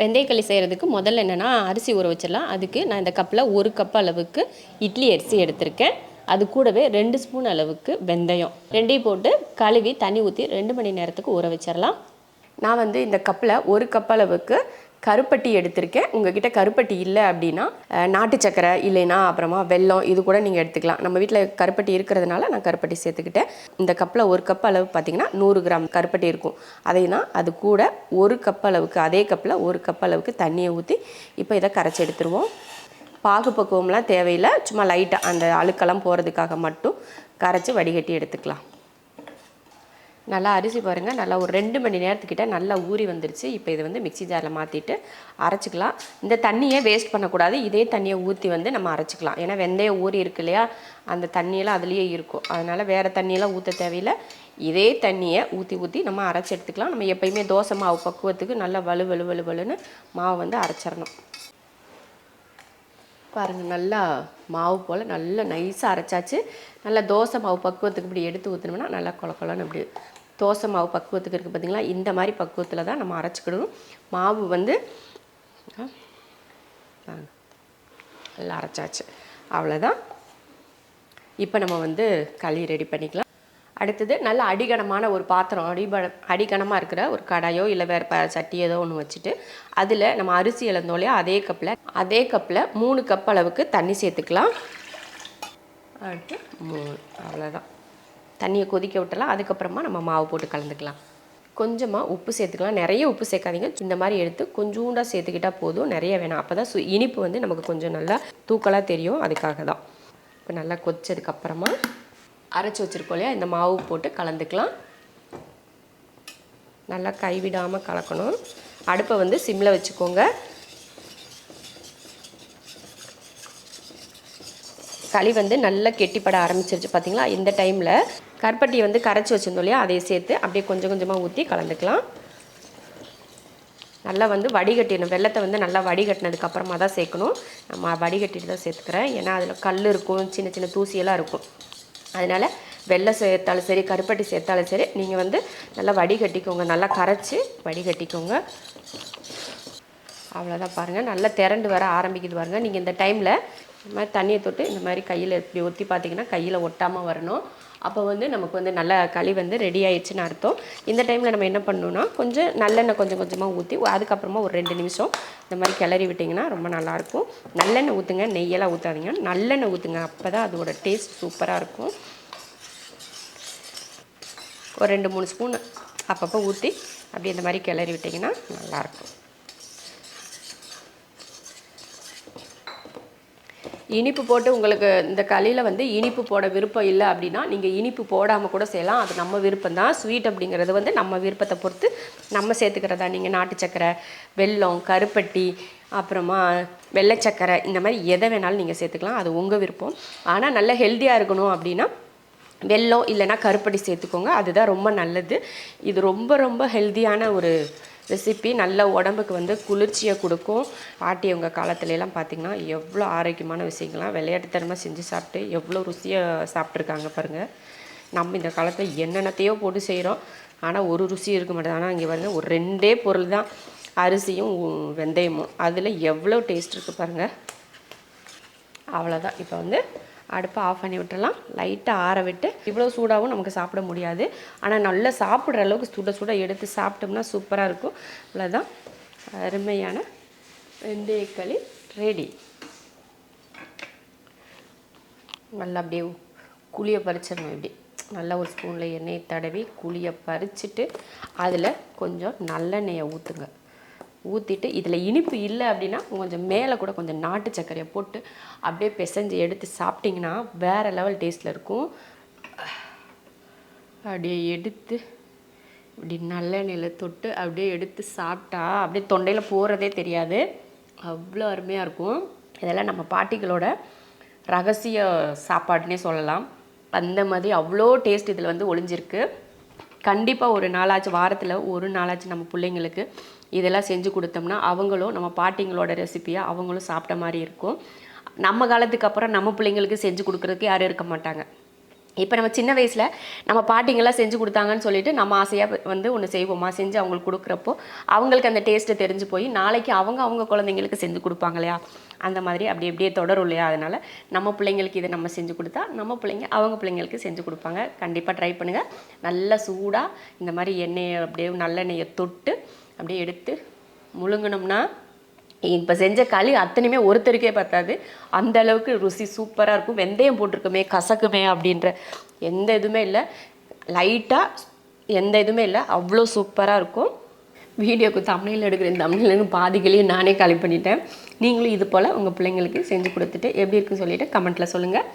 வெந்தயக்களி செய்கிறதுக்கு முதல்ல என்னென்னா அரிசி ஊற வச்சிடலாம். அதுக்கு நான் இந்த கப்பில் ஒரு கப் அளவுக்கு இட்லி அரிசி எடுத்திருக்கேன். அது கூடவே ரெண்டு ஸ்பூன் அளவுக்கு வெந்தயம். ரெண்டையும் போட்டு கழுவி தண்ணி ஊற்றி ரெண்டு மணி நேரத்துக்கு ஊற வச்சிடலாம். நான் வந்து இந்த கப்பில் ஒரு கப் அளவுக்கு கருப்பட்டி எடுத்திருக்கேன். உங்ககிட்ட கருப்பட்டி இல்லை அப்படின்னா நாட்டு சக்கரை இல்லைன்னா அப்புறமா வெல்லம் இது கூட நீங்கள் எடுத்துக்கலாம். நம்ம வீட்டில் கருப்பட்டி இருக்கிறதுனால நான் கருப்பட்டி சேர்த்துக்கிட்டேன். இந்த கப்பில் ஒரு கப் அளவு பார்த்திங்கன்னா நூறு கிராம் கருப்பட்டி இருக்கும். அதைனா அது கூட ஒரு கப் அளவுக்கு அதே கப்பில் ஒரு கப் அளவுக்கு தண்ணியை ஊற்றி இப்போ இதை கரைச்சி எடுத்துருவோம். பாகு பக்குவம்லாம் தேவையில்லை. சும்மா லைட்டாக அந்த அழுக்கெல்லாம் போகிறதுக்காக மட்டும் கரைச்சி வடிகட்டி எடுத்துக்கலாம். நல்லா அரிசி பாருங்கள் நல்லா ஒரு ரெண்டு மணி நேரத்துக்கிட்ட நல்லா ஊறி வந்துருச்சு. இப்போ இதை வந்து மிக்ஸி ஜாரில் மாற்றிட்டு அரைச்சிக்கலாம். இந்த தண்ணியை வேஸ்ட் பண்ணக்கூடாது. இதே தண்ணியை ஊற்றி வந்து நம்ம அரைச்சிக்கலாம். ஏன்னா வெந்தயம் ஊறி இருக்கு இல்லையா? அந்த தண்ணியெல்லாம் அதுலேயே இருக்கும். அதனால் வேறு தண்ணியெல்லாம் ஊற்ற தேவையில்லை. இதே தண்ணியை ஊற்றி ஊற்றி நம்ம அரைச்சி எடுத்துக்கலாம். நம்ம எப்பயுமே தோசை மாவு பக்குவத்துக்கு நல்லா வலு வலு வலு வலுன்னு மாவு வந்து அரைச்சிடணும். பாருங்கள் நல்லா மாவு போல் நல்லா நைஸாக அரைச்சாச்சு. நல்லா தோசை மாவு பக்குவத்துக்கு இப்படி எடுத்து ஊற்றினோம்னா நல்லா கொல கொலன்னு இப்படி தோசை மாவு பக்குவத்துக்கு இருக்குது பார்த்தீங்களா இந்த மாதிரி பக்குவத்தில் தான் நம்ம அரைச்சிக்கிடணும். மாவு வந்து நல்லா அரைச்சாச்சு. அவ்வளோதான் இப்போ நம்ம வந்து களி ரெடி பண்ணிக்கலாம். அடுத்தது நல்ல அடிகனமான ஒரு பாத்திரம் அடிப அடிகனமாக இருக்கிற ஒரு கடாயோ இல்லை வேறு ப சட்டி ஏதோ ஒன்று வச்சுட்டு அதில் நம்ம அரிசி இழந்தோலையோ அதே கப்பில் அதே கப்பில் மூணு கப் அளவுக்கு தண்ணி சேர்த்துக்கலாம். அடுத்து மூணு. அவ்வளோதான் தண்ணியை கொதிக்க விட்டலாம் அதுக்கப்புறமா நம்ம மாவு போட்டு கலந்துக்கலாம். கொஞ்சமாக உப்பு சேர்த்துக்கலாம். நிறைய உப்பு சேர்க்காதீங்க. இந்த மாதிரி எடுத்து கொஞ்சூண்டாக சேர்த்துக்கிட்டா போதும். நிறைய வேணாம். அப்போ தான் சு இனிப்பு வந்து நமக்கு கொஞ்சம் நல்லா தூக்கலாக தெரியும். அதுக்காக தான். இப்போ நல்லா கொதிச்சதுக்கப்புறமா அரைச்சி வச்சுருக்கோம் இல்லையா? இந்த மாவு போட்டு கலந்துக்கலாம். நல்லா கைவிடாமல் கலக்கணும். அடுப்பை வந்து சிம்மில் வச்சுக்கோங்க. களி வந்து நல்லா கெட்டிப்பட ஆரம்பிச்சிருச்சு பார்த்தீங்களா இந்த டைமில் கருப்பட்டியை வந்து கரைச்சி வச்சுருந்தோம் இல்லையா? அதை சேர்த்து அப்படியே கொஞ்சம் கொஞ்சமாக ஊற்றி கலந்துக்கலாம். நல்லா வந்து வடிகட்டிடணும். வெள்ளத்தை வந்து நல்லா வடிகட்டினதுக்கப்புறமா தான் சேர்க்கணும். நம்ம வடிகட்டிட்டு தான் சேர்த்துக்கிறேன். ஏன்னா அதில் கல் இருக்கும் சின்ன சின்ன தூசியெல்லாம் இருக்கும். அதனால் வெள்ளை சேர்த்தாலும் சரி கருப்பட்டி சேர்த்தாலும் சரி நீங்கள் வந்து நல்லா வடிகட்டிக்கோங்க. நல்லா கரைச்சி வடிகட்டிக்கோங்க. அவ்வளோதான் பாருங்கள் நல்லா திரண்டு வர ஆரம்பிக்குது பாருங்கள் நீங்கள் இந்த டைமில் இந்த மாதிரி தண்ணியை தொட்டு இந்த மாதிரி கையில் இப்படி ஒத்தி பார்த்தீங்கன்னா கையில் ஒட்டாமல் வரணும். அப்போ வந்து நமக்கு வந்து நல்ல களி வந்து ரெடி ஆயிடுச்சுன்னு அர்த்தம். இந்த டைமில் நம்ம என்ன பண்ணணும்னா கொஞ்சம் நல்லெண்ணெய் கொஞ்சம் கொஞ்சமாக ஊற்றி அதுக்கப்புறமா ஒரு ரெண்டு நிமிஷம் இந்த மாதிரி கிளறி விட்டிங்கன்னா ரொம்ப நல்லாயிருக்கும் நல்லெண்ணெய் ஊற்றுங்க நெய்யெல்லாம் ஊற்றாதீங்க நல்லெண்ணெய் ஊற்றுங்க அப்போ தான் அதோட டேஸ்ட் சூப்பராக இருக்கும். ஒரு ரெண்டு மூணு ஸ்பூன் அப்பப்போ ஊற்றி அப்படி இந்த மாதிரி கிளறி விட்டிங்கன்னா நல்லாயிருக்கும் இனிப்பு போட்டு உங்களுக்கு இந்த களியில் வந்து இனிப்பு போட விருப்பம் இல்லை அப்படின்னா நீங்கள் இனிப்பு போடாமல் கூட செய்யலாம். அது நம்ம விருப்பம் தான். ஸ்வீட் அப்படிங்கிறது வந்து நம்ம விருப்பத்தை பொறுத்து நம்ம சேர்த்துக்கிறதா. நீங்கள் நாட்டு சக்கரை வெல்லம் கருப்பட்டி அப்புறமா வெள்ளை சக்கரை இந்த மாதிரி எதை வேணாலும் நீங்கள் சேர்த்துக்கலாம். அது உங்கள் விருப்பம். ஆனால் நல்ல ஹெல்த்தியாக இருக்கணும் அப்படின்னா வெல்லம் இல்லைன்னா கருப்பட்டி சேர்த்துக்கோங்க. அதுதான் ரொம்ப நல்லது. இது ரொம்ப ரொம்ப ஹெல்த்தியான ஒரு ரெசிபி. நல்ல உடம்புக்கு வந்து குளிர்ச்சியை கொடுக்கும். பாட்டி உங்கள் காலத்துலலாம் பார்த்திங்கன்னா எவ்வளோ ஆரோக்கியமான விஷயங்கள்லாம் விளையாட்டுத்தனமாக செஞ்சு சாப்பிட்டு எவ்வளோ ருசியாக சாப்பிட்ருக்காங்க பாருங்கள் நம்ம இந்த காலத்தில் என்னென்னத்தையோ போட்டு செய்கிறோம் ஆனால் ஒரு ருசி இருக்க மாட்டேது ஆனால் இங்கே பாருங்கள் ஒரு ரெண்டே பொருள் தான். அரிசியும் வெந்தயமும். அதில் எவ்வளோ டேஸ்ட் இருக்குது பாருங்கள் அவ்வளோதான் இப்போ வந்து அடுப்பை ஆஃப் பண்ணி விட்டுலாம் லைட்டாக ஆற விட்டு இவ்வளோ சூடாகவும் நமக்கு சாப்பிட முடியாது. ஆனால் நல்லா சாப்பிட்ற அளவுக்கு சுட சுட எடுத்து சாப்பிட்டோம்னா சூப்பராக இருக்கும். இவ்வளோதான் அருமையான வெந்தயக்களி ரெடி நல்லா அப்படியே குழியை பறிச்சிடணும் இப்படி. நல்லா ஒரு ஸ்பூனில் எண்ணெயை தடவி குழியை பறிச்சுட்டு அதில் கொஞ்சம் நல்லெண்ணெயை ஊற்றுங்க ஊற்றிட்டு இதில் இனிப்பு இல்லை அப்படின்னா கொஞ்சம் மேலே கூட கொஞ்சம் நாட்டு சர்க்கரையை போட்டு அப்படியே பிசைஞ்சு எடுத்து சாப்பிட்டிங்கன்னா வேறு லெவல் டேஸ்ட்டில் இருக்கும். அப்படியே எடுத்து இப்படி நல்லெண்ணெயில் தொட்டு அப்படியே எடுத்து சாப்பிட்டா அப்படியே தொண்டையில் போகிறதே தெரியாது. அவ்வளோ அருமையாக இருக்கும். இதெல்லாம் நம்ம பாட்டிகளோட ரகசிய சாப்பாடுனே சொல்லலாம். அந்த மாதிரி அவ்வளோ டேஸ்ட் இதில் வந்து ஒளிஞ்சிருக்கு. கண்டிப்பாக ஒரு நாளாச்சு வாரத்தில் ஒரு நாளாச்சு நம்ம பிள்ளைங்களுக்கு இதெல்லாம் செஞ்சு கொடுத்தோம்னா அவங்களும் நம்ம பாட்டிங்களோட ரெசிப்பியை அவங்களும் சாப்பிட்ட மாதிரி இருக்கும். நம்ம காலத்துக்கு அப்புறம் நம்ம பிள்ளைங்களுக்கு செஞ்சு கொடுக்குறதுக்கு யாரும் இருக்க மாட்டாங்க. இப்போ நம்ம சின்ன வயசில் நம்ம பாட்டிங்கெல்லாம் செஞ்சு கொடுத்தாங்கன்னு சொல்லிட்டு நம்ம ஆசையாக வந்து ஒன்று செய்வோமா? செஞ்சு அவங்களுக்கு கொடுக்குறப்போ அவங்களுக்கு அந்த டேஸ்ட்டை தெரிஞ்சு போய் நாளைக்கு அவங்க அவங்க குழந்தைங்களுக்கு செஞ்சு கொடுப்பாங்க இல்லையா? அந்த மாதிரி அப்படி அப்படியே தொடரும் இல்லையா? அதனால் நம்ம பிள்ளைங்களுக்கு இதை நம்ம செஞ்சு கொடுத்தா நம்ம பிள்ளைங்க அவங்க பிள்ளைங்களுக்கு செஞ்சு கொடுப்பாங்க. கண்டிப்பாக ட்ரை பண்ணுங்கள் நல்லா சூடாக இந்த மாதிரி எண்ணெயை அப்படியே நல்லெண்ணெயை தொட்டு அப்படியே எடுத்து முழுங்கினோம்னா இப்போ செஞ்ச களி அத்தனையுமே ஒருத்தருக்கே பத்தாது. அந்த அளவுக்கு ருசி சூப்பராக இருக்கும். வெந்தயம் போட்டிருக்குமே கசக்குமே அப்படின்ற எந்த இதுவுமே இல்லை. லைட்டாக எந்த இதுவுமே இல்லை. அவ்வளோ சூப்பராக இருக்கும். வீடியோக்கு தமிழில் எடுக்கிற இந்த தமிழ்லேருந்து பாதிகளையும் நானே காலி பண்ணிட்டேன். நீங்களும் இது போல் உங்கள் பிள்ளைங்களுக்கு செஞ்சு கொடுத்துட்டு எப்படி இருக்குன்னு சொல்லிவிட்டு கமெண்ட்டில் சொல்லுங்கள்